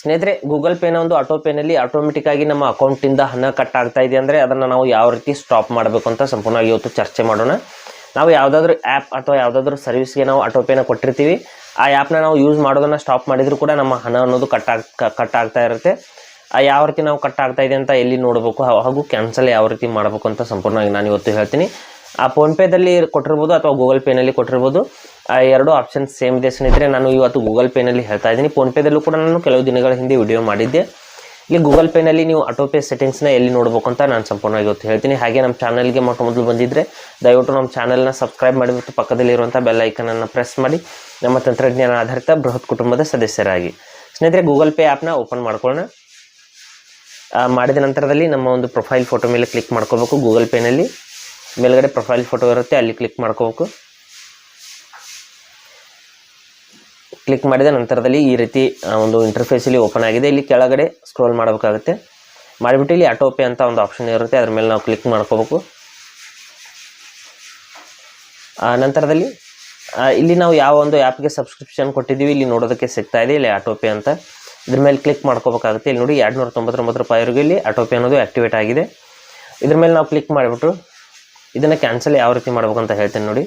ಸ್ನೇಹಿತರೆ ಗೂಗಲ್ ಪೇನ ಒಂದು auto ಪೇನಲ್ಲಿ automatic ಆಗಿ ನಮ್ಮ ಅಕೌಂಟಿಂದ ಹಣ ಕಟ್ ಆಗ್ತಾ ಇದೆ ಅಂದರೆ ಅದನ್ನು ನಾವು ಯಾವ ರೀತಿ ಸ್ಟಾಪ್ ಮಾಡಬೇಕು ಅಂತ ಸಂಪೂರ್ಣವಾಗಿ ಇವತ್ತು ಚರ್ಚೆ ಮಾಡೋಣ. ನಾವು ಯಾವುದಾದ್ರೂ ಆ್ಯಪ್ ಅಥವಾ ಯಾವುದಾದ್ರೂ ಸರ್ವಿಸ್ಗೆ ನಾವು ಆಟೋ ಪೇನ ಕೊಟ್ಟಿರ್ತೀವಿ. ಆ ಆ್ಯಪ್ನ ನಾವು ಯೂಸ್ ಮಾಡೋದನ್ನು ಸ್ಟಾಪ್ ಮಾಡಿದರೂ ಕೂಡ ನಮ್ಮ ಹಣ ಅನ್ನೋದು ಕಟ್ ಆಗ್ ಕಟ್ ಇರುತ್ತೆ. ಆ ಯಾವ ರೀತಿ ನಾವು ಕಟ್ ಆಗ್ತಾ ಇದೆ ಅಂತ ಎಲ್ಲಿ ನೋಡಬೇಕು, ಹಾಗೂ ಕ್ಯಾನ್ಸಲ್ ಯಾವ ರೀತಿ ಮಾಡಬೇಕು ಅಂತ ಸಂಪೂರ್ಣವಾಗಿ ನಾನು ಇವತ್ತು ಹೇಳ್ತೀನಿ. ಆ ಫೋನ್ಪೇದಲ್ಲಿ ಕೊಟ್ಟಿರ್ಬೋದು ಅಥವಾ ಗೂಗಲ್ ಪೇನಲ್ಲಿ ಕೊಟ್ಟಿರ್ಬೋದು. ಆ ಎರಡು ಆಪ್ಷನ್ಸ್ ಸೇಮ್ ಇದೆ ಸ್ನೇಹಿತರೆ. ನಾನು ಇವತ್ತು ಗೂಗಲ್ ಪೇನಲ್ಲಿ ಹೇಳ್ತಾ ಇದ್ದೀನಿ. ಫೋನ್ಪೇದಲ್ಲೂ ಕೂಡ ನಾನು ಕೆಲವು ದಿನಗಳ ಹಿಂದೆ ವಿಡಿಯೋ ಮಾಡಿದ್ದೆ. ಇಲ್ಲಿ ಗೂಗಲ್ ಪೇನಲ್ಲಿ ನೀವು ಆಟೋ ಪೇ ಸೆಟ್ಟಿಂಗ್ಸ್ನ ಎಲ್ಲಿ ನೋಡಬೇಕು ಅಂತ ನಾನು ಸಂಪೂರ್ಣವಾಗಿ ಇವತ್ತು ಹೇಳ್ತೀನಿ. ಹಾಗೆ ನಮ್ಮ ಚಾನಲ್ಗೆ ಮೊದಲು ಬಂದಿದ್ದರೆ ದಯವಿಟ್ಟು ನಮ್ಮ ಚಾನಲ್ನ ಸಬ್ಸ್ಕ್ರೈಬ್ ಮಾಡಿ ಮತ್ತು ಪಕ್ಕದಲ್ಲಿರುವಂಥ ಬೆಲ್ ಐಕನನ್ನು ಪ್ರೆಸ್ ಮಾಡಿ. ನಮ್ಮ ತಂತ್ರಜ್ಞಾನ ಆಧಾರಿತ ಬೃಹತ್ ಕುಟುಂಬದ ಸದಸ್ಯರಾಗಿ. ಸ್ನೇಹಿತರೆ ಗೂಗಲ್ ಪೇ ಆ್ಯಪ್ನ ಓಪನ್ ಮಾಡ್ಕೊಳ್ಳೋಣ. ಮಾಡಿದ ನಂತರದಲ್ಲಿ ನಮ್ಮ ಒಂದು ಪ್ರೊಫೈಲ್ ಫೋಟೋ ಮೇಲೆ ಕ್ಲಿಕ್ ಮಾಡ್ಕೋಬೇಕು ಗೂಗಲ್ ಪೇನಲ್ಲಿ ಮೇಲ್ಗಡೆ ಪ್ರೊಫೈಲ್ ಫೋಟೋ ಇರುತ್ತೆ ಅಲ್ಲಿ ಕ್ಲಿಕ್ ಮಾಡ್ಕೋಬೇಕು. ಕ್ಲಿಕ್ ಮಾಡಿದ ನಂತರದಲ್ಲಿ ಈ ರೀತಿ ಒಂದು ಇಂಟರ್ಫೇಸಲ್ಲಿ ಓಪನ್ ಆಗಿದೆ. ಇಲ್ಲಿ ಕೆಳಗಡೆ ಸ್ಕ್ರೋಲ್ ಮಾಡಬೇಕಾಗುತ್ತೆ. ಮಾಡಿಬಿಟ್ಟು ಇಲ್ಲಿ ಆಟೋ ಪೇ ಅಂತ ಒಂದು ಆಪ್ಷನ್ ಇರುತ್ತೆ ಅದ್ರ ಮೇಲೆ ನಾವು ಕ್ಲಿಕ್ ಮಾಡ್ಕೋಬೇಕು. ಆ, ನಂತರದಲ್ಲಿ ಇಲ್ಲಿ ನಾವು ಯಾವ ಒಂದು ಆ್ಯಪ್ಗೆ ಸಬ್ಸ್ಕ್ರಿಪ್ಷನ್ ಕೊಟ್ಟಿದ್ದೀವಿ ಇಲ್ಲಿ ನೋಡೋದಕ್ಕೆ ಸಿಗ್ತಾ ಇದೆ ಇಲ್ಲಿ ಆಟೋ ಪೇ ಅಂತ. ಇದ್ರ ಮೇಲೆ ಕ್ಲಿಕ್ ಮಾಡ್ಕೋಬೇಕಾಗುತ್ತೆ. ಇಲ್ಲಿ ನೋಡಿ ಎರಡು ನೂರ ತೊಂಬತ್ತೊಂಬತ್ತು ರೂಪಾಯಿವರೆಗೂ ಇಲ್ಲಿ ಆಟೋ ಪೇ ಅನ್ನೋದು ಆ್ಯಕ್ಟಿವೇಟ್ ಆಗಿದೆ. ಇದ್ರ ಮೇಲೆ ನಾವು ಕ್ಲಿಕ್ ಮಾಡಿಬಿಟ್ಟು ಇದನ್ನು ಕ್ಯಾನ್ಸಲ್ ಯಾವ ರೀತಿ ಮಾಡ್ಬೇಕು ಅಂತ ಹೇಳ್ತೇನೆ ನೋಡಿ.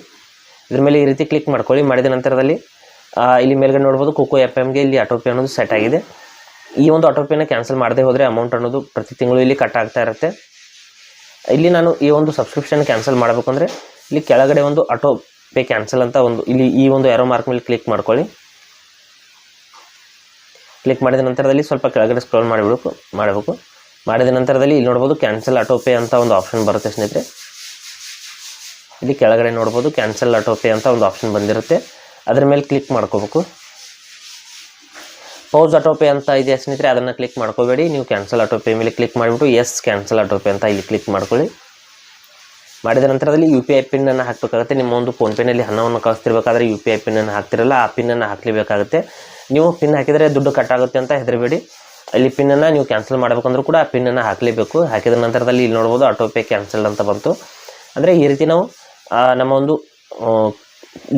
ಇದ್ರ ಮೇಲೆ ಈ ರೀತಿ ಕ್ಲಿಕ್ ಮಾಡ್ಕೊಳ್ಳಿ. ಮಾಡಿದ ನಂತರದಲ್ಲಿ ಇಲ್ಲಿ ಮೇಲ್ಗಡೆ ನೋಡ್ಬೋದು ಕೋಕೋ ಎಫ್ ಎಮ್ಗೆ ಇಲ್ಲಿ ಆಟೋ ಪೇ ಅನ್ನೋದು ಸೆಟ್ ಆಗಿದೆ. ಈ ಒಂದು ಆಟೋ ಪೇನ ಕ್ಯಾನ್ಸಲ್ ಮಾಡದೆ ಹೋದರೆ ಅಮೌಂಟ್ ಅನ್ನೋದು ಪ್ರತಿ ತಿಂಗಳು ಇಲ್ಲಿ ಕಟ್ ಆಗ್ತಾ ಇರುತ್ತೆ. ಇಲ್ಲಿ ನಾನು ಈ ಒಂದು ಸಬ್ಸ್ಕ್ರಿಪ್ಷನ್ ಕ್ಯಾನ್ಸಲ್ ಮಾಡಬೇಕು ಅಂದರೆ, ಇಲ್ಲಿ ಕೆಳಗಡೆ ಒಂದು ಆಟೋ ಪೇ ಕ್ಯಾನ್ಸಲ್ ಅಂತ ಒಂದು, ಇಲ್ಲಿ ಈ ಒಂದು ಎರೋ ಮಾರ್ಕ್ ಮೇಲೆ ಕ್ಲಿಕ್ ಮಾಡ್ಕೊಳ್ಳಿ. ಕ್ಲಿಕ್ ಮಾಡಿದ ನಂತರದಲ್ಲಿ ಸ್ವಲ್ಪ ಕೆಳಗಡೆ ಸ್ಕ್ರೋಲ್ ಮಾಡಿಬಿಡಬೇಕು, ಮಾಡಬೇಕು. ಮಾಡಿದ ನಂತರದಲ್ಲಿ ಇಲ್ಲಿ ನೋಡ್ಬೋದು ಕ್ಯಾನ್ಸಲ್ ಆಟೋ ಪೇ ಅಂತ ಒಂದು ಆಪ್ಷನ್ ಬರುತ್ತೆ ಸ್ನೇಹಿತರೆ. ಇಲ್ಲಿ ಕೆಳಗಡೆ ನೋಡ್ಬೋದು ಕ್ಯಾನ್ಸಲ್ ಆಟೋ ಪೇ ಅಂತ ಒಂದು ಆಪ್ಷನ್ ಬಂದಿರುತ್ತೆ. ಅದ್ರ ಮೇಲೆ ಕ್ಲಿಕ್ ಮಾಡ್ಕೋಬೇಕು. ಪೌಸ್ ಆಟೋ ಪೇ ಅಂತ ಇದೆ ಸ್ನೇಹಿತರೆ, ಅದನ್ನು ಕ್ಲಿಕ್ ಮಾಡ್ಕೋಬೇಡಿ. ನೀವು ಕ್ಯಾನ್ಸಲ್ ಆಟೋ ಪೇ ಮೇಲೆ ಕ್ಲಿಕ್ ಮಾಡಿಬಿಟ್ಟು ಎಸ್ ಕ್ಯಾನ್ಸಲ್ ಆಟೋ ಪೇ ಅಂತ ಇಲ್ಲಿ ಕ್ಲಿಕ್ ಮಾಡ್ಕೊಳ್ಳಿ. ಮಾಡಿದ ನಂತರದಲ್ಲಿ ಯು ಪಿ ಐ ಪಿನ್ನನ್ನು ಹಾಕಬೇಕಾಗುತ್ತೆ. ನಿಮ್ಮ ಒಂದು ಫೋನ್ಪೇನಲ್ಲಿ ಹಣವನ್ನು ಕಳಿಸ್ತಿರ್ಬೇಕಾದ್ರೆ ಯು ಪಿ ಐ ಪಿನ್ನನ್ನು ಹಾಕ್ತಿರಲ್ಲ, ಆ ಪಿನ್ನನ್ನು ಹಾಕಲೇಬೇಕಾಗುತ್ತೆ. ನೀವು ಪಿನ್ ಹಾಕಿದರೆ ದುಡ್ಡು ಕಟ್ ಆಗುತ್ತೆ ಅಂತ ಹೆದರಬೇಡಿ. ಅಲ್ಲಿ ಪಿನ್ನನ್ನು ನೀವು ಕ್ಯಾನ್ಸಲ್ ಮಾಡಬೇಕಂದ್ರೂ ಕೂಡ ಆ ಪಿನ್ನನ್ನು ಹಾಕಲೇಬೇಕು. ಹಾಕಿದ ನಂತರದಲ್ಲಿ ಇಲ್ಲಿ ನೋಡ್ಬೋದು ಆಟೋ ಪೇ ಕ್ಯಾನ್ಸಲ್ ಅಂತ ಬಂತು. ಅಂದರೆ ಈ ರೀತಿ ನಾವು ನಮ್ಮ ಒಂದು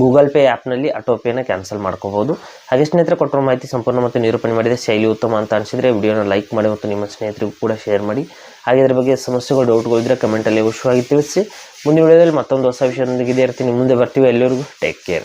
ಗೂಗಲ್ ಪೇ ಆ್ಯಪ್ನಲ್ಲಿ ಆಟೋ ಪೇನ ಕ್ಯಾನ್ಸಲ್ ಮಾಡ್ಕೋಬೋದು ಹಾಗೆ ಸ್ನೇಹಿತರೆ, ಕೊಟ್ಟಿರೋ ಮಾಹಿತಿ ಸಂಪೂರ್ಣ ಮತ್ತು ನಿರೂಪಣೆ ಮಾಡಿದೆ ಶೈಲಿ ಉತ್ತಮ ಅಂತ ಅನಿಸಿದರೆ ವಿಡಿಯೋನ ಲೈಕ್ ಮಾಡಿ ಮತ್ತು ನಿಮ್ಮ ಸ್ನೇಹಿತರಿಗೂ ಕೂಡ ಶೇರ್ ಮಾಡಿ. ಹಾಗೆ ಇದರ ಬಗ್ಗೆ ಸಮಸ್ಯೆಗಳು ಡೌಟ್ಗಳು ಇದ್ದರೆ ಕಮೆಂಟಲ್ಲಿ ಅವಶ್ಯವಾಗಿ ತಿಳಿಸಿ. ಮುಂದಿನ ವಿಡಿಯೋದಲ್ಲಿ ಮತ್ತೊಂದು ಹೊಸ ವಿಷಯದೊಂದಿಗೆ ಇದೇ ಇರ್ತೀನಿ ಮುಂದೆ ಬರ್ತೀವಿ. ಎಲ್ಲರಿಗೂ ಟೇಕ್ ಕೇರ್